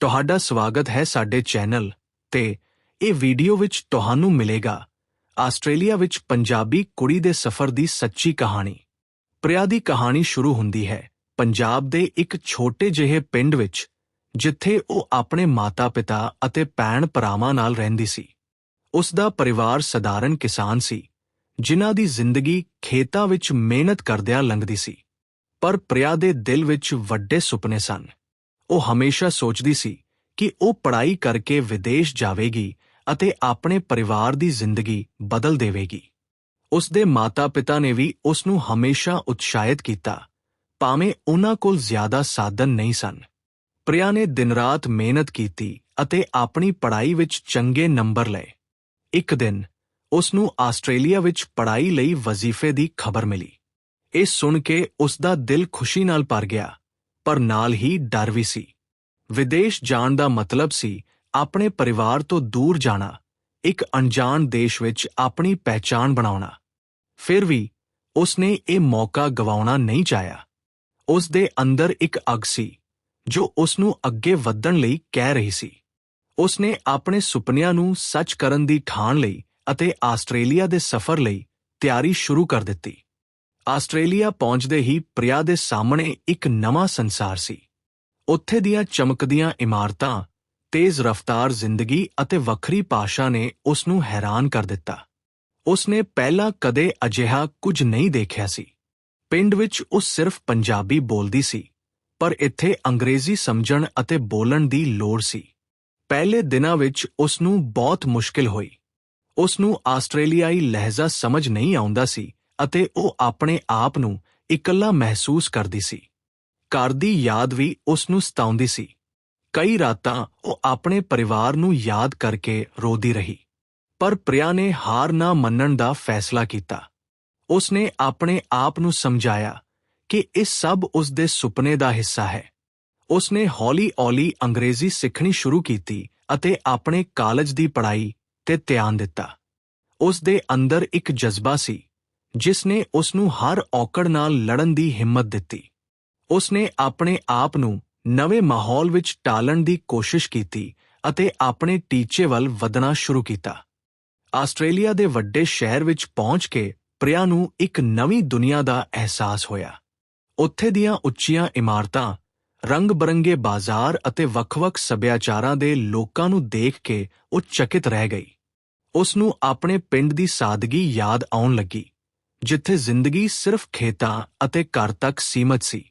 ਤੁਹਾਡਾ ਸਵਾਗਤ ਹੈ ਸਾਡੇ ਚੈਨਲ ਤੇ ਇਹ ਵੀਡੀਓ ਵਿੱਚ ਤੁਹਾਨੂੰ ਮਿਲੇਗਾ ਆਸਟ੍ਰੇਲੀਆ ਵਿੱਚ ਪੰਜਾਬੀ ਕੁੜੀ ਦੇ ਸਫ਼ਰ ਦੀ ਸੱਚੀ ਕਹਾਣੀ। ਪ੍ਰਿਆ ਦੀ ਕਹਾਣੀ ਸ਼ੁਰੂ ਹੁੰਦੀ ਹੈ ਪੰਜਾਬ ਦੇ ਇੱਕ ਛੋਟੇ ਜਿਹੇ ਪਿੰਡ ਵਿੱਚ, ਜਿੱਥੇ ਉਹ ਆਪਣੇ ਮਾਤਾ-ਪਿਤਾ ਅਤੇ ਭੈਣ-ਭਰਾਵਾਂ ਨਾਲ ਰਹਿੰਦੀ ਸੀ। ਉਸ ਦਾ ਪਰਿਵਾਰ ਸਧਾਰਨ ਕਿਸਾਨ ਸੀ, ਜਿਨ੍ਹਾਂ ਦੀ ਜ਼ਿੰਦਗੀ ਖੇਤਾਂ ਵਿੱਚ ਮਿਹਨਤ ਕਰਦਿਆਂ ਲੰਘਦੀ ਸੀ। ਪਰ ਪ੍ਰਿਆ ਦੇ ਦਿਲ ਵਿੱਚ ਵੱਡੇ ਸੁਪਨੇ ਸਨ। ਉਹ ਹਮੇਸ਼ਾ ਸੋਚਦੀ ਸੀ ਕਿ ਉਹ ਪੜ੍ਹਾਈ ਕਰਕੇ ਵਿਦੇਸ਼ ਜਾਵੇਗੀ ਅਤੇ ਆਪਣੇ ਪਰਿਵਾਰ ਦੀ ਜ਼ਿੰਦਗੀ ਬਦਲ ਦੇਵੇਗੀ। ਉਸ ਦੇ ਮਾਤਾ-ਪਿਤਾ ਨੇ ਵੀ ਉਸ ਨੂੰ ਹਮੇਸ਼ਾ ਉਤਸ਼ਾਹਿਤ ਕੀਤਾ, ਭਾਵੇਂ ਉਹਨਾਂ ਕੋਲ ਜ਼ਿਆਦਾ ਸਾਧਨ ਨਹੀਂ ਸਨ। ਪ੍ਰਿਆ ਨੇ ਦਿਨ-ਰਾਤ ਮਿਹਨਤ ਕੀਤੀ ਅਤੇ ਆਪਣੀ ਪੜ੍ਹਾਈ ਵਿੱਚ ਚੰਗੇ ਨੰਬਰ ਲਏ। ਇੱਕ ਦਿਨ, ਉਸ ਨੂੰ ਆਸਟ੍ਰੇਲੀਆ ਵਿੱਚ ਪੜ੍ਹਾਈ ਲਈ ਵਜ਼ੀਫੇ ਦੀ ਖਬਰ ਮਿਲੀ। ਇਹ ਸੁਣ ਕੇ ਉਸ ਦਾ ਦਿਲ ਖੁਸ਼ੀ ਨਾਲ ਭਰ ਗਿਆ। ਪਰ ਨਾਲ ਹੀ ਡਰ ਵੀ ਸੀ। ਵਿਦੇਸ਼ ਜਾਣ ਦਾ ਮਤਲਬ ਸੀ ਆਪਣੇ ਪਰਿਵਾਰ ਤੋਂ ਦੂਰ ਜਾਣਾ, ਇੱਕ ਅਣਜਾਣ ਦੇਸ਼ ਵਿੱਚ ਆਪਣੀ ਪਹਿਚਾਣ ਬਣਾਉਣਾ। ਫਿਰ ਵੀ ਉਸਨੇ ਇਹ ਮੌਕਾ ਗਵਾਉਣਾ ਨਹੀਂ ਚਾਹਿਆ। ਉਸ ਦੇ ਅੰਦਰ ਇੱਕ ਅਗ ਸੀ, ਜੋ ਉਸ ਨੂੰ ਅੱਗੇ ਵਧਣ ਲਈ ਕਹਿ ਰਹੀ ਸੀ। ਉਸ ਨੇ ਆਪਣੇ ਸੁਪਨਿਆਂ ਨੂੰ ਸੱਚ ਕਰਨ ਦੀ ਠਾਣ ਲਈ ਅਤੇ ਆਸਟ੍ਰੇਲੀਆ ਦੇ ਸਫ਼ਰ ਲਈ ਤਿਆਰੀ ਸ਼ੁਰੂ ਕਰ ਦਿੱਤੀ। ਆਸਟ੍ਰੇਲੀਆ ਪਹੁੰਚਦੇ ਹੀ ਪ੍ਰਿਆ ਦੇ ਸਾਹਮਣੇ ਇੱਕ ਨਵਾਂ ਸੰਸਾਰ ਸੀ। ਉੱਥੇ ਦੀਆਂ ਚਮਕਦੀਆਂ ਇਮਾਰਤਾਂ, ਤੇਜ਼ ਰਫ਼ਤਾਰ ਜ਼ਿੰਦਗੀ ਅਤੇ ਵੱਖਰੀ ਭਾਸ਼ਾ ਨੇ ਉਸ ਨੂੰ ਹੈਰਾਨ ਕਰ ਦਿੱਤਾ। ਉਸ ਨੇ ਪਹਿਲਾਂ ਕਦੇ ਅਜਿਹਾ ਕੁਝ ਨਹੀਂ ਦੇਖਿਆ ਸੀ। ਪਿੰਡ ਵਿੱਚ ਉਹ ਸਿਰਫ ਪੰਜਾਬੀ ਬੋਲਦੀ ਸੀ, ਪਰ ਇੱਥੇ ਅੰਗਰੇਜ਼ੀ ਸਮਝਣ ਅਤੇ ਬੋਲਣ ਦੀ ਲੋੜ ਸੀ। ਪਹਿਲੇ ਦਿਨਾਂ ਵਿੱਚ ਉਸ ਨੂੰ ਬਹੁਤ ਮੁਸ਼ਕਿਲ ਹੋਈ। ਉਸ ਨੂੰ ਆਸਟ੍ਰੇਲੀਆਈ ਲਹਿਜ਼ਾ ਸਮਝ ਨਹੀਂ ਆਉਂਦਾ ਸੀ ਅਤੇ ਉਹ ਆਪਣੇ ਆਪ ਨੂੰ ਇਕੱਲਾ ਮਹਿਸੂਸ ਕਰਦੀ ਸੀ। ਘਰ ਦੀ ਯਾਦ ਵੀ ਉਸ ਨੂੰ ਸਤਾਉਂਦੀ ਸੀ। ਕਈ ਰਾਤਾਂ ਉਹ ਆਪਣੇ ਪਰਿਵਾਰ ਨੂੰ ਯਾਦ ਕਰਕੇ ਰੋਦੀ ਰਹੀ। ਪਰ ਪ੍ਰਿਆ ਨੇ ਹਾਰ ਨਾ ਮੰਨਣ ਦਾ ਫੈਸਲਾ ਕੀਤਾ। ਉਸ ਨੇ ਆਪਣੇ ਆਪ ਨੂੰ ਸਮਝਾਇਆ ਕਿ ਇਹ ਸਭ ਉਸ ਦੇ ਸੁਪਨੇ ਦਾ ਹਿੱਸਾ ਹੈ। ਉਸ ਨੇ ਹੌਲੀ-ਹੌਲੀ ਅੰਗਰੇਜ਼ੀ ਸਿੱਖਣੀ ਸ਼ੁਰੂ ਕੀਤੀ ਅਤੇ ਆਪਣੇ ਕਾਲਜ ਦੀ ਪੜ੍ਹਾਈ ਤੇ ਧਿਆਨ ਦਿੱਤਾ। ਉਸ ਦੇ ਅੰਦਰ ਇੱਕ ਜਜ਼ਬਾ ਸੀ ਜਿਸ ਨੇ ਉਸ ਨੂੰ ਹਰ ਔਕੜ ਨਾਲ ਲੜਨ ਦੀ ਹਿੰਮਤ ਦਿੱਤੀ। ਉਸ ਨੇ ਆਪਣੇ ਆਪ ਨੂੰ ਨਵੇਂ ਮਾਹੌਲ ਵਿੱਚ ਟਾਲਣ ਦੀ ਕੋਸ਼ਿਸ਼ ਕੀਤੀ ਅਤੇ ਆਪਣੇ ਟੀਚੇ ਵੱਲ ਵਧਣਾ ਸ਼ੁਰੂ ਕੀਤਾ। ਆਸਟ੍ਰੇਲੀਆ ਦੇ ਵੱਡੇ ਸ਼ਹਿਰ ਵਿੱਚ ਪਹੁੰਚ ਕੇ ਪ੍ਰਿਆ ਨੂੰ ਇੱਕ ਨਵੀਂ ਦੁਨੀਆ ਦਾ ਅਹਿਸਾਸ ਹੋਇਆ। ਉੱਥੇ ਦੀਆਂ ਉੱਚੀਆਂ ਇਮਾਰਤਾਂ, ਰੰਗ-ਬਰੰਗੇ ਬਾਜ਼ਾਰ ਅਤੇ ਵੱਖ-ਵੱਖ ਸੱਭਿਆਚਾਰਾਂ ਦੇ ਲੋਕਾਂ ਨੂੰ ਦੇਖ ਕੇ ਉਹ ਚਕਿਤ ਰਹਿ ਗਈ। ਉਸ ਨੂੰ ਆਪਣੇ ਪਿੰਡ ਦੀ ਸਾਦਗੀ ਯਾਦ ਆਉਣ ਲੱਗੀ। ਜਿੱਥੇ ਜ਼ਿੰਦਗੀ ਸਿਰਫ ਖੇਤਾਂ ਅਤੇ ਘਰ ਤੱਕ ਸੀਮਤ ਸੀ।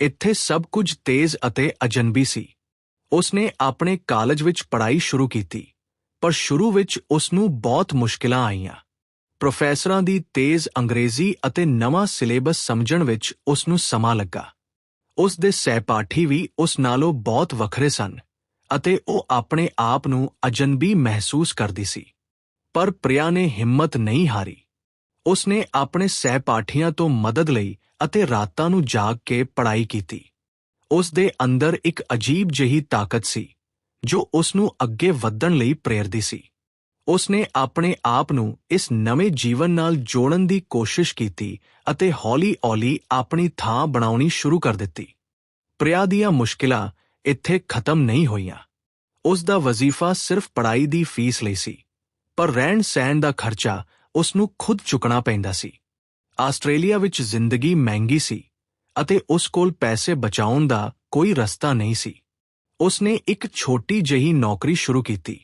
ਇੱਥੇ ਸਭ ਕੁਝ ਤੇਜ਼ ਅਤੇ ਅਜਨਬੀ ਸੀ। ਉਸਨੇ ਆਪਣੇ ਕਾਲਜ ਵਿੱਚ ਪੜ੍ਹਾਈ ਸ਼ੁਰੂ ਕੀਤੀ, ਪਰ ਸ਼ੁਰੂ ਵਿੱਚ ਉਸ ਨੂੰ ਬਹੁਤ ਮੁਸ਼ਕਲਾਂ ਆਈਆਂ। ਪ੍ਰੋਫੈਸਰਾਂ ਦੀ ਤੇਜ਼ ਅੰਗਰੇਜ਼ੀ ਅਤੇ ਨਵਾਂ ਸਿਲੇਬਸ ਸਮਝਣ ਵਿੱਚ ਉਸ ਨੂੰ ਸਮਾਂ ਲੱਗਾ। ਉਸ ਦੇ ਸਹਿਪਾਠੀ ਵੀ ਉਸ ਨਾਲੋਂ ਬਹੁਤ ਵੱਖਰੇ ਸਨ ਅਤੇ ਉਹ ਆਪਣੇ ਆਪ ਨੂੰ ਅਜਨਬੀ ਮਹਿਸੂਸ ਕਰਦੀ ਸੀ। ਪਰ ਪ੍ਰਿਆ ਨੇ ਹਿੰਮਤ ਨਹੀਂ ਹਾਰੀ। ਉਸ ਨੇ ਆਪਣੇ ਸਹਿਪਾਠੀਆਂ ਤੋਂ ਮਦਦ ਲਈ ਅਤੇ ਰਾਤਾਂ ਨੂੰ ਜਾਗ ਕੇ ਪੜ੍ਹਾਈ ਕੀਤੀ। ਉਸ ਦੇ ਅੰਦਰ ਇੱਕ ਅਜੀਬ ਜਿਹੀ ਤਾਕਤ ਸੀ, ਜੋ ਉਸ ਨੂੰ ਅੱਗੇ ਵਧਣ ਲਈ ਪ੍ਰੇਰਦੀ ਸੀ। ਉਸ ਨੇ ਆਪਣੇ ਆਪ ਨੂੰ ਇਸ ਨਵੇਂ ਜੀਵਨ ਨਾਲ ਜੋੜਨ ਦੀ ਕੋਸ਼ਿਸ਼ ਕੀਤੀ ਅਤੇ ਹੌਲੀ-ਹੌਲੀ ਆਪਣੀ ਥਾਂ ਬਣਾਉਣੀ ਸ਼ੁਰੂ ਕਰ ਦਿੱਤੀ। ਪ੍ਰਿਆ ਦੀਆਂ ਮੁਸ਼ਕਿਲਾਂ ਇੱਥੇ ਖਤਮ ਨਹੀਂ ਹੋਈਆਂ। ਉਸ ਦਾ ਵਜ਼ੀਫਾ ਸਿਰਫ ਪੜ੍ਹਾਈ ਦੀ ਫੀਸ ਲਈ ਸੀ, ਪਰ ਰਹਿਣ-ਸਹਿਣ ਦਾ ਖਰਚਾ ਉਸ ਨੂੰ ਖੁਦ ਚੁੱਕਣਾ ਪੈਂਦਾ ਸੀ। ਆਸਟ੍ਰੇਲੀਆ ਵਿੱਚ ਜ਼ਿੰਦਗੀ ਮਹਿੰਗੀ ਸੀ ਅਤੇ ਉਸ ਕੋਲ ਪੈਸੇ ਬਚਾਉਣ ਦਾ ਕੋਈ ਰਸਤਾ ਨਹੀਂ ਸੀ। ਉਸ ਨੇ ਇੱਕ ਛੋਟੀ ਜਿਹੀ ਨੌਕਰੀ ਸ਼ੁਰੂ ਕੀਤੀ,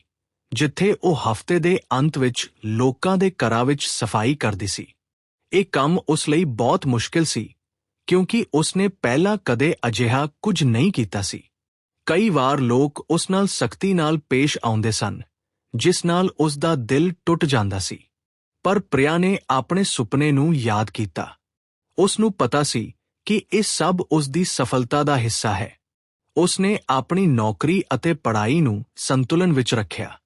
ਜਿੱਥੇ ਉਹ ਹਫ਼ਤੇ ਦੇ ਅੰਤ ਵਿੱਚ ਲੋਕਾਂ ਦੇ ਘਰਾਂ ਵਿੱਚ ਸਫ਼ਾਈ ਕਰਦੀ ਸੀ। ਇਹ ਕੰਮ ਉਸ ਲਈ ਬਹੁਤ ਮੁਸ਼ਕਿਲ ਸੀ, ਕਿਉਂਕਿ ਉਸ ਨੇ ਪਹਿਲਾਂ ਕਦੇ ਅਜਿਹਾ ਕੁਝ ਨਹੀਂ ਕੀਤਾ ਸੀ। ਕਈ ਵਾਰ ਲੋਕ ਉਸ ਨਾਲ ਸਖਤੀ ਨਾਲ ਪੇਸ਼ ਆਉਂਦੇ ਸਨ, ਜਿਸ ਨਾਲ ਉਸ ਦਾ ਦਿਲ ਟੁੱਟ ਜਾਂਦਾ ਸੀ। ਪਰ ਪ੍ਰਿਆ ਨੇ ਆਪਣੇ ਸੁਪਨੇ ਨੂੰ ਯਾਦ ਕੀਤਾ। ਉਸ ਨੂੰ ਪਤਾ ਸੀ ਕਿ ਇਹ ਸਭ ਉਸ ਦੀ ਸਫਲਤਾ ਦਾ ਹਿੱਸਾ ਹੈ। ਉਸ ਨੇ ਆਪਣੀ ਨੌਕਰੀ ਅਤੇ ਪੜ੍ਹਾਈ ਨੂੰ ਸੰਤੁਲਨ ਵਿੱਚ ਰੱਖਿਆ।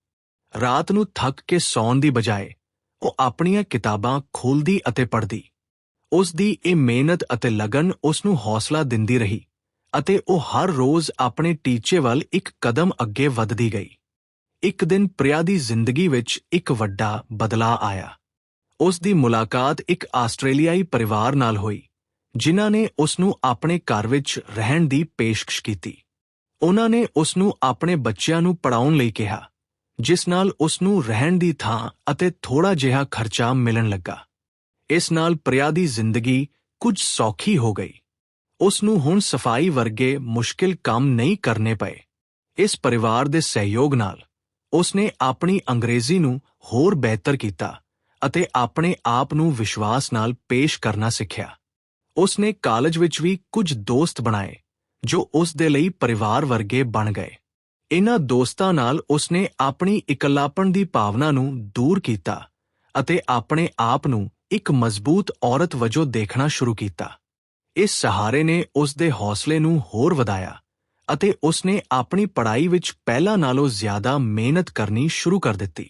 ਰਾਤ ਨੂੰ ਥੱਕ ਕੇ ਸੌਣ ਦੀ ਬਜਾਏ ਉਹ ਆਪਣੀਆਂ ਕਿਤਾਬਾਂ ਖੋਲਦੀ ਅਤੇ ਪੜ੍ਹਦੀ। ਉਸ ਦੀ ਇਹ ਮਿਹਨਤ ਅਤੇ ਲਗਨ ਉਸ ਨੂੰ ਹੌਸਲਾ ਦਿੰਦੀ ਰਹੀ ਅਤੇ ਉਹ ਹਰ ਰੋਜ਼ ਆਪਣੇ ਟੀਚੇ ਵੱਲ ਇੱਕ ਕਦਮ ਅੱਗੇ ਵੱਧਦੀ ਗਈ। ਇੱਕ ਦਿਨ ਪ੍ਰਿਆ ਦੀ ਜ਼ਿੰਦਗੀ ਵਿੱਚ ਇੱਕ ਵੱਡਾ ਬਦਲਾਅ ਆਇਆ। ਉਸ ਦੀ ਮੁਲਾਕਾਤ ਇੱਕ ਆਸਟ੍ਰੇਲੀਆਈ ਪਰਿਵਾਰ ਨਾਲ ਹੋਈ, ਜਿਨ੍ਹਾਂ ਨੇ ਉਸ ਨੂੰ ਆਪਣੇ ਘਰ ਵਿੱਚ ਰਹਿਣ ਦੀ ਪੇਸ਼ਕਸ਼ ਕੀਤੀ। ਉਹਨਾਂ ਨੇ ਉਸ ਨੂੰ ਆਪਣੇ ਬੱਚਿਆਂ ਨੂੰ ਪੜਾਉਣ ਲਈ ਕਿਹਾ, ਜਿਸ ਨਾਲ ਉਸ ਨੂੰ ਰਹਿਣ ਦੀ ਥਾਂ ਅਤੇ ਥੋੜਾ ਜਿਹਾ ਖਰਚਾ ਮਿਲਣ ਲੱਗਾ। ਇਸ ਨਾਲ ਪ੍ਰਿਆ ਦੀ ਜ਼ਿੰਦਗੀ ਕੁਝ ਸੌਖੀ ਹੋ ਗਈ। ਉਸ ਨੂੰ ਹੁਣ ਸਫ਼ਾਈ ਵਰਗੇ ਮੁਸ਼ਕਿਲ ਕੰਮ ਨਹੀਂ ਕਰਨੇ ਪਏ। ਇਸ ਪਰਿਵਾਰ ਦੇ ਸਹਿਯੋਗ ਨਾਲ ਉਸ ਨੇ ਆਪਣੀ ਅੰਗਰੇਜ਼ੀ ਨੂੰ ਹੋਰ ਬਿਹਤਰ ਕੀਤਾ। ਅਤੇ ਆਪਣੇ ਆਪ ਨੂੰ ਵਿਸ਼ਵਾਸ ਨਾਲ ਪੇਸ਼ ਕਰਨਾ ਸਿੱਖਿਆ। ਉਸ ਨੇ ਕਾਲਜ ਵਿੱਚ ਵੀ ਕੁਝ ਦੋਸਤ ਬਣਾਏ, ਜੋ ਉਸ ਦੇ ਲਈ ਪਰਿਵਾਰ ਵਰਗੇ ਬਣ ਗਏ। ਇਹਨਾਂ ਦੋਸਤਾਂ ਨਾਲ ਉਸ ਨੇ ਆਪਣੀ ਇਕੱਲਾਪਣ ਦੀ ਭਾਵਨਾ ਨੂੰ ਦੂਰ ਕੀਤਾ ਅਤੇ ਆਪਣੇ ਆਪ ਨੂੰ ਇੱਕ ਮਜ਼ਬੂਤ ਔਰਤ ਵਜੋਂ ਦੇਖਣਾ ਸ਼ੁਰੂ ਕੀਤਾ। ਇਸ ਸਹਾਰੇ ਨੇ ਉਸ ਦੇ ਹੌਸਲੇ ਨੂੰ ਹੋਰ ਵਧਾਇਆ ਅਤੇ ਉਸ ਨੇ ਆਪਣੀ ਪੜ੍ਹਾਈ ਵਿੱਚ ਪਹਿਲਾਂ ਨਾਲੋਂ ਜ਼ਿਆਦਾ ਮਿਹਨਤ ਕਰਨੀ ਸ਼ੁਰੂ ਕਰ ਦਿੱਤੀ।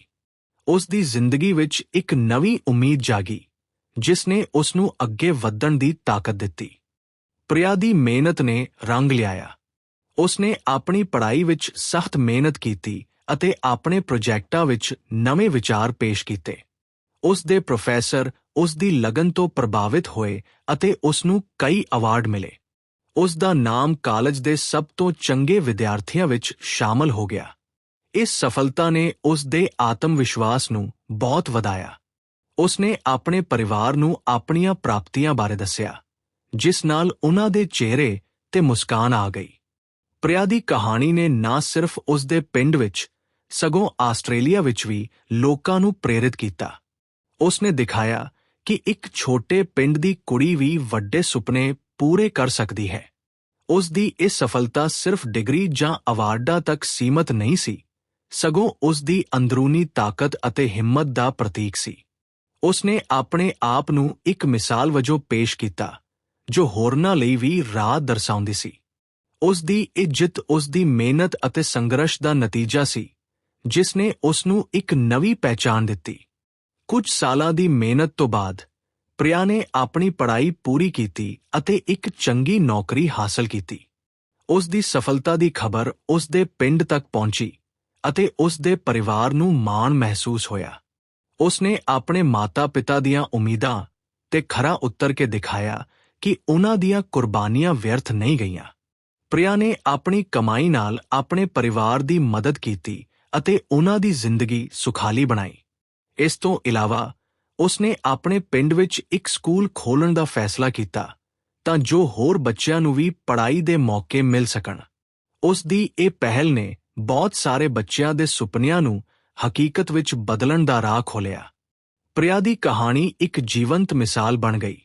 ਉਸ ਦੀ ਜ਼ਿੰਦਗੀ ਵਿੱਚ ਇੱਕ ਨਵੀਂ ਉਮੀਦ ਜਾਗੀ, ਜਿਸ ਨੇ ਉਸ ਨੂੰ ਅੱਗੇ ਵਧਣ ਦੀ ਤਾਕਤ ਦਿੱਤੀ। ਪ੍ਰਿਆ ਦੀ ਮਿਹਨਤ ਨੇ ਰੰਗ ਲਿਆਇਆ। ਉਸ ਨੇ ਆਪਣੀ ਪੜ੍ਹਾਈ ਵਿੱਚ ਸਖਤ ਮਿਹਨਤ ਕੀਤੀ ਅਤੇ ਆਪਣੇ ਪ੍ਰੋਜੈਕਟਾਂ ਵਿੱਚ ਨਵੇਂ ਵਿਚਾਰ ਪੇਸ਼ ਕੀਤੇ। ਉਸ ਦੇ ਪ੍ਰੋਫੈਸਰ ਉਸ ਦੀ ਲਗਨ ਤੋਂ ਪ੍ਰਭਾਵਿਤ ਹੋਏ ਅਤੇ ਉਸ ਨੂੰ ਕਈ ਅਵਾਰਡ ਮਿਲੇ। ਉਸ ਦਾ ਨਾਮ ਕਾਲਜ ਦੇ ਸਭ ਤੋਂ ਚੰਗੇ ਵਿਦਿਆਰਥੀਆਂ ਵਿੱਚ ਸ਼ਾਮਲ ਹੋ ਗਿਆ। ਇਸ ਸਫਲਤਾ ਨੇ ਉਸ ਦੇ ਆਤਮ ਵਿਸ਼ਵਾਸ ਨੂੰ ਬਹੁਤ ਵਧਾਇਆ। ਉਸ ਨੇ ਆਪਣੇ ਪਰਿਵਾਰ ਨੂੰ ਆਪਣੀਆਂ ਪ੍ਰਾਪਤੀਆਂ ਬਾਰੇ ਦੱਸਿਆ, ਜਿਸ ਨਾਲ ਉਹਨਾਂ ਦੇ ਚਿਹਰੇ ਤੇ ਮੁਸਕਾਨ ਆ ਗਈ। ਪ੍ਰਿਆ ਦੀ ਕਹਾਣੀ ਨੇ ਨਾ ਸਿਰਫ ਉਸ ਦੇ ਪਿੰਡ ਵਿੱਚ, ਸਗੋਂ ਆਸਟ੍ਰੇਲੀਆ ਵਿੱਚ ਵੀ ਲੋਕਾਂ ਨੂੰ ਪ੍ਰੇਰਿਤ ਕੀਤਾ। ਉਸ ਨੇ ਦਿਖਾਇਆ ਕਿ ਇੱਕ ਛੋਟੇ ਪਿੰਡ ਦੀ ਕੁੜੀ ਵੀ ਵੱਡੇ ਸੁਪਨੇ ਪੂਰੇ ਕਰ ਸਕਦੀ ਹੈ। ਉਸ ਦੀ ਇਹ ਸਫਲਤਾ ਸਿਰਫ ਡਿਗਰੀ ਜਾਂ ਅਵਾਰਡਾਂ ਤੱਕ ਸੀਮਤ ਨਹੀਂ ਸੀ। ਸਗੋਂ ਉਸ ਦੀ ਅੰਦਰੂਨੀ ਤਾਕਤ ਅਤੇ ਹਿੰਮਤ ਦਾ ਪ੍ਰਤੀਕ ਸੀ। ਉਸ ਨੇ ਆਪਣੇ ਆਪ ਨੂੰ ਇੱਕ ਮਿਸਾਲ ਵਜੋਂ ਪੇਸ਼ ਕੀਤਾ, ਜੋ ਹੋਰਨਾਂ ਲਈ ਵੀ ਰਾਹ ਦਰਸਾਉਂਦੀ ਸੀ। ਉਸ ਦੀ ਇਹ ਜਿੱਤ ਉਸ ਦੀ ਮਿਹਨਤ ਅਤੇ ਸੰਘਰਸ਼ ਦਾ ਨਤੀਜਾ ਸੀ ਜਿਸ ਨੇ ਉਸ ਨੂੰ ਇੱਕ ਨਵੀਂ ਪਹਿਚਾਣ ਦਿੱਤੀ। ਕੁਝ ਸਾਲਾਂ ਦੀ ਮਿਹਨਤ ਤੋਂ ਬਾਅਦ, ਪ੍ਰਿਆ ਨੇ ਆਪਣੀ ਪੜ੍ਹਾਈ ਪੂਰੀ ਕੀਤੀ ਅਤੇ ਇੱਕ ਚੰਗੀ ਨੌਕਰੀ ਹਾਸਲ ਕੀਤੀ। ਉਸ ਦੀ ਸਫਲਤਾ ਦੀ ਖਬਰ ਉਸ ਦੇ ਪਿੰਡ ਤੱਕ ਪਹੁੰਚੀ। ਅਤੇ ਉਸ ਦੇ ਪਰਿਵਾਰ ਨੂੰ ਮਾਣ ਮਹਿਸੂਸ ਹੋਇਆ। ਉਸ ਨੇ ਆਪਣੇ ਮਾਤਾ-ਪਿਤਾ ਦੀਆਂ ਉਮੀਦਾਂ ਤੇ ਖਰਾ ਉੱਤਰ ਕੇ ਦਿਖਾਇਆ ਕਿ ਉਹਨਾਂ ਦੀਆਂ ਕੁਰਬਾਨੀਆਂ ਵਿਅਰਥ ਨਹੀਂ ਗਈਆਂ। ਪ੍ਰਿਆ ਨੇ ਆਪਣੀ ਕਮਾਈ ਨਾਲ ਆਪਣੇ ਪਰਿਵਾਰ ਦੀ ਮਦਦ ਕੀਤੀ ਅਤੇ ਉਹਨਾਂ ਦੀ ਜ਼ਿੰਦਗੀ ਸੁਖਾਲੀ ਬਣਾਈ। ਇਸ ਤੋਂ ਇਲਾਵਾ ਉਸ ਨੇ ਆਪਣੇ ਪਿੰਡ ਵਿੱਚ ਇੱਕ ਸਕੂਲ ਖੋਲਣ ਦਾ ਫੈਸਲਾ ਕੀਤਾ ਤਾਂ ਜੋ ਹੋਰ ਬੱਚਿਆਂ ਨੂੰ ਵੀ ਪੜ੍ਹਾਈ ਦੇ ਮੌਕੇ ਮਿਲ ਸਕਣ। ਉਸ ਦੀ ਇਹ ਪਹਿਲ ਨੇ ਬਹੁਤ ਸਾਰੇ ਬੱਚਿਆਂ ਦੇ ਸੁਪਨਿਆਂ ਨੂੰ ਹਕੀਕਤ ਵਿੱਚ ਬਦਲਣ ਦਾ ਰਾਹ ਖੋਲ੍ਹਿਆ। ਪ੍ਰਿਆ ਦੀ ਕਹਾਣੀ ਇੱਕ ਜੀਵੰਤ ਮਿਸਾਲ ਬਣ ਗਈ,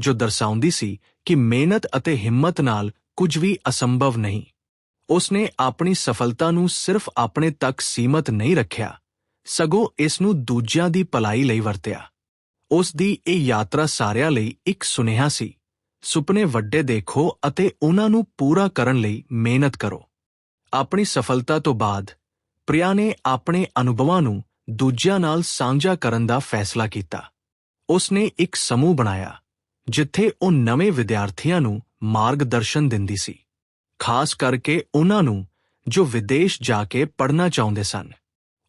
ਜੋ ਦਰਸਾਉਂਦੀ ਸੀ ਕਿ ਮਿਹਨਤ ਅਤੇ ਹਿੰਮਤ ਨਾਲ ਕੁਝ ਵੀ ਅਸੰਭਵ ਨਹੀਂ। ਉਸਨੇ ਆਪਣੀ ਸਫਲਤਾ ਨੂੰ ਸਿਰਫ ਆਪਣੇ ਤੱਕ ਸੀਮਤ ਨਹੀਂ ਰੱਖਿਆ, ਸਗੋਂ ਇਸ ਨੂੰ ਦੂਜਿਆਂ ਦੀ ਭਲਾਈ ਲਈ ਵਰਤਿਆ। ਉਸ ਦੀ ਇਹ ਯਾਤਰਾ ਸਾਰਿਆਂ ਲਈ ਇੱਕ ਸੁਨੇਹਾ ਸੀ, ਸੁਪਨੇ ਵੱਡੇ ਦੇਖੋ ਅਤੇ ਉਹਨਾਂ ਨੂੰ ਪੂਰਾ ਕਰਨ ਲਈ ਮਿਹਨਤ ਕਰੋ। ਆਪਣੀ ਸਫਲਤਾ ਤੋਂ ਬਾਅਦ, ਪ੍ਰਿਆ ਨੇ ਆਪਣੇ ਅਨੁਭਵਾਂ ਨੂੰ ਦੂਜਿਆਂ ਨਾਲ ਸਾਂਝਾ ਕਰਨ ਦਾ ਫੈਸਲਾ ਕੀਤਾ। ਉਸ ਨੇ ਇੱਕ ਸਮੂਹ ਬਣਾਇਆ, ਜਿੱਥੇ ਉਹ ਨਵੇਂ ਵਿਦਿਆਰਥੀਆਂ ਨੂੰ ਮਾਰਗਦਰਸ਼ਨ ਦਿੰਦੀ ਸੀ। ਖਾਸ ਕਰਕੇ ਉਹਨਾਂ ਨੂੰ ਜੋ ਵਿਦੇਸ਼ ਜਾ ਕੇ ਪੜ੍ਹਨਾ ਚਾਹੁੰਦੇ ਸਨ।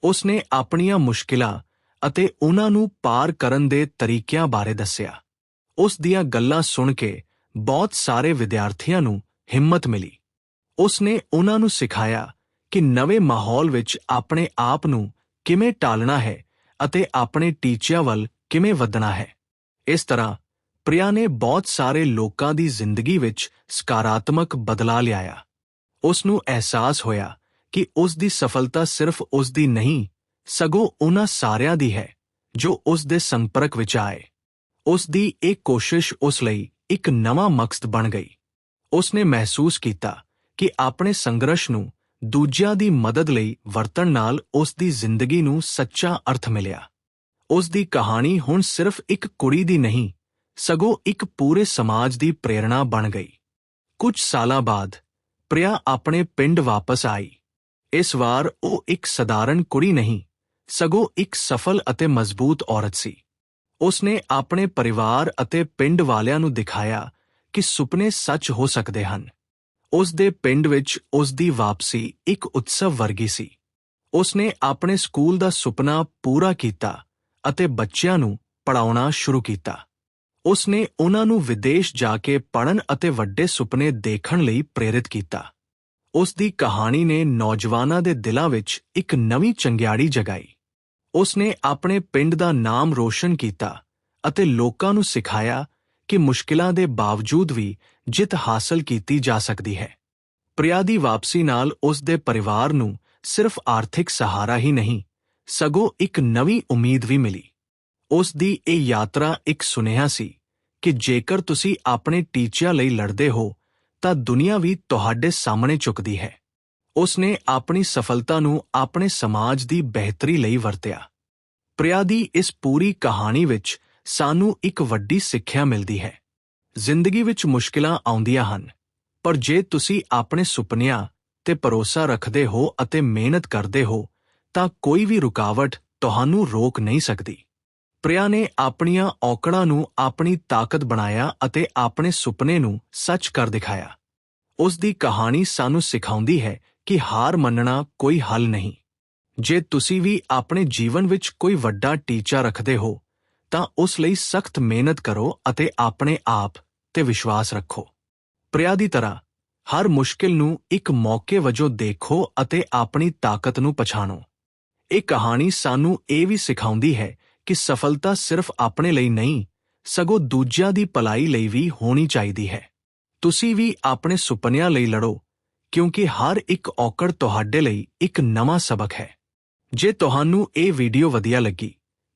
ਉਸ ਨੇ ਆਪਣੀਆਂ ਮੁਸ਼ਕਿਲਾਂ ਅਤੇ ਉਹਨਾਂ ਨੂੰ ਪਾਰ ਕਰਨ ਦੇ ਤਰੀਕਿਆਂ ਬਾਰੇ ਦੱਸਿਆ। ਉਸ ਦੀਆਂ ਗੱਲਾਂ ਸੁਣ ਕੇ ਬਹੁਤ ਸਾਰੇ ਵਿਦਿਆਰਥੀਆਂ ਨੂੰ ਹਿੰਮਤ ਮਿਲੀ। ਉਸ ਨੇ ਉਹਨਾਂ ਨੂੰ ਸਿਖਾਇਆ ਕਿ ਨਵੇਂ ਮਾਹੌਲ ਵਿੱਚ ਆਪਣੇ ਆਪ ਨੂੰ ਕਿਵੇਂ ਟਾਲਣਾ ਹੈ ਅਤੇ ਆਪਣੇ ਟੀਚਿਆਂ ਵੱਲ ਕਿਵੇਂ ਵਧਣਾ ਹੈ। ਇਸ ਤਰ੍ਹਾਂ ਪ੍ਰਿਆ ਨੇ ਬਹੁਤ ਸਾਰੇ ਲੋਕਾਂ ਦੀ ਜ਼ਿੰਦਗੀ ਵਿੱਚ ਸਕਾਰਾਤਮਕ ਬਦਲਾਅ ਲਿਆਇਆ। ਉਸ ਨੂੰ ਅਹਿਸਾਸ ਹੋਇਆ ਕਿ ਉਸ ਦੀ ਸਫਲਤਾ ਸਿਰਫ ਉਸ ਦੀ ਨਹੀਂ, ਸਗੋਂ ਉਹਨਾਂ ਸਾਰਿਆਂ ਦੀ ਹੈ ਜੋ ਉਸ ਦੇ ਸੰਪਰਕ ਵਿੱਚ ਆਏ। ਉਸ ਦੀ ਇਹ ਕੋਸ਼ਿਸ਼ ਉਸ ਲਈ ਇੱਕ ਨਵਾਂ ਮਕਸਦ ਬਣ ਗਈ। ਉਸ ਨੇ ਮਹਿਸੂਸ ਕੀਤਾ ਕਿ ਆਪਣੇ ਸੰਘਰਸ਼ ਨੂੰ ਦੂਜਿਆਂ ਦੀ ਮਦਦ ਲਈ ਵਰਤਣ ਨਾਲ ਉਸ ਦੀ ਜ਼ਿੰਦਗੀ ਨੂੰ ਸੱਚਾ ਅਰਥ ਮਿਲਿਆ। ਉਸ ਦੀ ਕਹਾਣੀ ਹੁਣ ਸਿਰਫ ਇੱਕ ਕੁੜੀ ਦੀ ਨਹੀਂ, ਸਗੋਂ ਇੱਕ ਪੂਰੇ ਸਮਾਜ ਦੀ ਪ੍ਰੇਰਣਾ ਬਣ ਗਈ। ਕੁਝ ਸਾਲਾਂ ਬਾਅਦ ਪ੍ਰਿਆ ਆਪਣੇ ਪਿੰਡ ਵਾਪਸ ਆਈ। ਇਸ ਵਾਰ ਉਹ ਇੱਕ ਸਧਾਰਨ ਕੁੜੀ ਨਹੀਂ, ਸਗੋਂ ਇੱਕ ਸਫਲ ਅਤੇ ਮਜ਼ਬੂਤ ਔਰਤ ਸੀ। ਉਸਨੇ ਆਪਣੇ ਪਰਿਵਾਰ ਅਤੇ ਪਿੰਡ ਵਾਲਿਆਂ ਨੂੰ ਦਿਖਾਇਆ ਕਿ ਸੁਪਨੇ ਸੱਚ ਹੋ ਸਕਦੇ ਹਨ। ਉਸ ਦੇ ਪਿੰਡ ਵਿੱਚ ਉਸ ਦੀ ਵਾਪਸੀ ਇੱਕ ਉਤਸਵ ਵਰਗੀ ਸੀ। ਉਸ ਨੇ ਆਪਣੇ ਸਕੂਲ ਦਾ ਸੁਪਨਾ ਪੂਰਾ ਕੀਤਾ ਅਤੇ ਬੱਚਿਆਂ ਨੂੰ ਪੜਾਉਣਾ ਸ਼ੁਰੂ ਕੀਤਾ। ਉਸ ਨੇ ਉਹਨਾਂ ਨੂੰ ਵਿਦੇਸ਼ ਜਾ ਕੇ ਪੜਨ ਅਤੇ ਵੱਡੇ ਸੁਪਨੇ ਦੇਖਣ ਲਈ ਪ੍ਰੇਰਿਤ ਕੀਤਾ। ਉਸ ਦੀ ਕਹਾਣੀ ਨੇ ਨੌਜਵਾਨਾਂ ਦੇ ਦਿਲਾਂ ਵਿੱਚ ਇੱਕ ਨਵੀਂ ਚੰਗਿਆੜੀ ਜਗਾਈ। ਉਸ ਨੇ ਆਪਣੇ ਪਿੰਡ ਦਾ ਨਾਮ ਰੋਸ਼ਨ ਕੀਤਾ ਅਤੇ ਲੋਕਾਂ ਨੂੰ ਸਿਖਾਇਆ ਕਿ ਮੁਸ਼ਕਿਲਾਂ ਦੇ ਬਾਵਜੂਦ ਵੀ ਜਿੱਤ ਹਾਸਲ ਕੀਤੀ ਜਾ ਸਕਦੀ ਹੈ। ਪ੍ਰਿਆ ਦੀ ਵਾਪਸੀ ਨਾਲ ਉਸ ਦੇ ਪਰਿਵਾਰ ਨੂੰ ਸਿਰਫ ਆਰਥਿਕ ਸਹਾਰਾ ਹੀ ਨਹੀਂ, ਸਗੋਂ ਇੱਕ ਨਵੀਂ ਉਮੀਦ ਵੀ ਮਿਲੀ। ਉਸ ਦੀ ਇਹ ਯਾਤਰਾ ਇੱਕ ਸੁਨੇਹਾ ਸੀ ਕਿ ਜੇਕਰ ਤੁਸੀਂ ਆਪਣੇ ਟੀਚਿਆਂ ਲਈ ਲੜਦੇ ਹੋ, ਤਾਂ ਦੁਨੀਆ ਵੀ ਤੁਹਾਡੇ ਸਾਹਮਣੇ ਝੁਕਦੀ ਹੈ। ਉਸ ਨੇ ਆਪਣੀ ਸਫਲਤਾ ਨੂੰ ਆਪਣੇ ਸਮਾਜ ਦੀ ਬਿਹਤਰੀ ਲਈ ਵਰਤਿਆ। ਪ੍ਰਿਆ ਦੀ ਇਸ ਪੂਰੀ ਕਹਾਣੀ ਵਿੱਚ ਸਾਨੂੰ ਇੱਕ ਵੱਡੀ ਸਿੱਖਿਆ ਮਿਲਦੀ ਹੈ। ਜ਼ਿੰਦਗੀ ਵਿੱਚ ਮੁਸ਼ਕਿਲਾਂ ਆਉਂਦੀਆਂ ਹਨ, ਪਰ ਜੇ ਤੁਸੀਂ ਆਪਣੇ ਸੁਪਨਿਆਂ ਤੇ ਭਰੋਸਾ ਰੱਖਦੇ ਹੋ ਅਤੇ ਮਿਹਨਤ ਕਰਦੇ ਹੋ, ਤਾਂ ਕੋਈ ਵੀ ਰੁਕਾਵਟ ਤੁਹਾਨੂੰ ਰੋਕ ਨਹੀਂ ਸਕਦੀ। ਪ੍ਰਿਆ ਨੇ ਆਪਣੀਆਂ ਔਕੜਾਂ ਨੂੰ ਆਪਣੀ ਤਾਕਤ ਬਣਾਇਆ ਅਤੇ ਆਪਣੇ ਸੁਪਨੇ ਨੂੰ ਸੱਚ ਕਰ ਦਿਖਾਇਆ। ਉਸ ਦੀ ਕਹਾਣੀ ਸਾਨੂੰ ਸਿਖਾਉਂਦੀ ਹੈ ਕਿ ਹਾਰ ਮੰਨਣਾ ਕੋਈ ਹੱਲ ਨਹੀਂ। ਜੇ ਤੁਸੀਂ ਵੀ ਆਪਣੇ ਜੀਵਨ ਵਿੱਚ ਕੋਈ ਵੱਡਾ ਟੀਚਾ ਰੱਖਦੇ ਹੋ ਤਾਂ ਉਸ ਲਈ ਸਖਤ ਮਿਹਨਤ ਕਰੋ ਅਤੇ ਆਪਣੇ ਆਪ ਤੇ ਵਿਸ਼ਵਾਸ ਰੱਖੋ। ਪ੍ਰਿਆ ਦੀ ਤਰ੍ਹਾਂ, ਹਰ ਮੁਸ਼ਕਿਲ ਨੂੰ ਇੱਕ ਮੌਕੇ ਵਜੋਂ ਦੇਖੋ ਅਤੇ ਆਪਣੀ ਤਾਕਤ ਨੂੰ ਪਛਾਣੋ। ਇਹ ਕਹਾਣੀ ਸਾਨੂੰ ਇਹ ਵੀ ਸਿਖਾਉਂਦੀ ਹੈ ਕਿ ਸਫਲਤਾ ਸਿਰਫ ਆਪਣੇ ਲਈ ਨਹੀਂ, ਸਗੋਂ ਦੂਜਿਆਂ ਦੀ ਭਲਾਈ ਲਈ ਵੀ ਹੋਣੀ ਚਾਹੀਦੀ ਹੈ। ਤੁਸੀਂ ਵੀ ਆਪਣੇ ਸੁਪਨਿਆਂ ਲਈ ਲੜੋ, ਕਿਉਂਕਿ ਹਰ ਇੱਕ ਔਕੜ ਤੁਹਾਡੇ ਲਈ ਇੱਕ ਨਵਾਂ ਸਬਕ ਹੈ। ਜੇ ਤੁਹਾਨੂੰ ਇਹ ਵੀਡੀਓ ਵਧੀਆ ਲੱਗੀ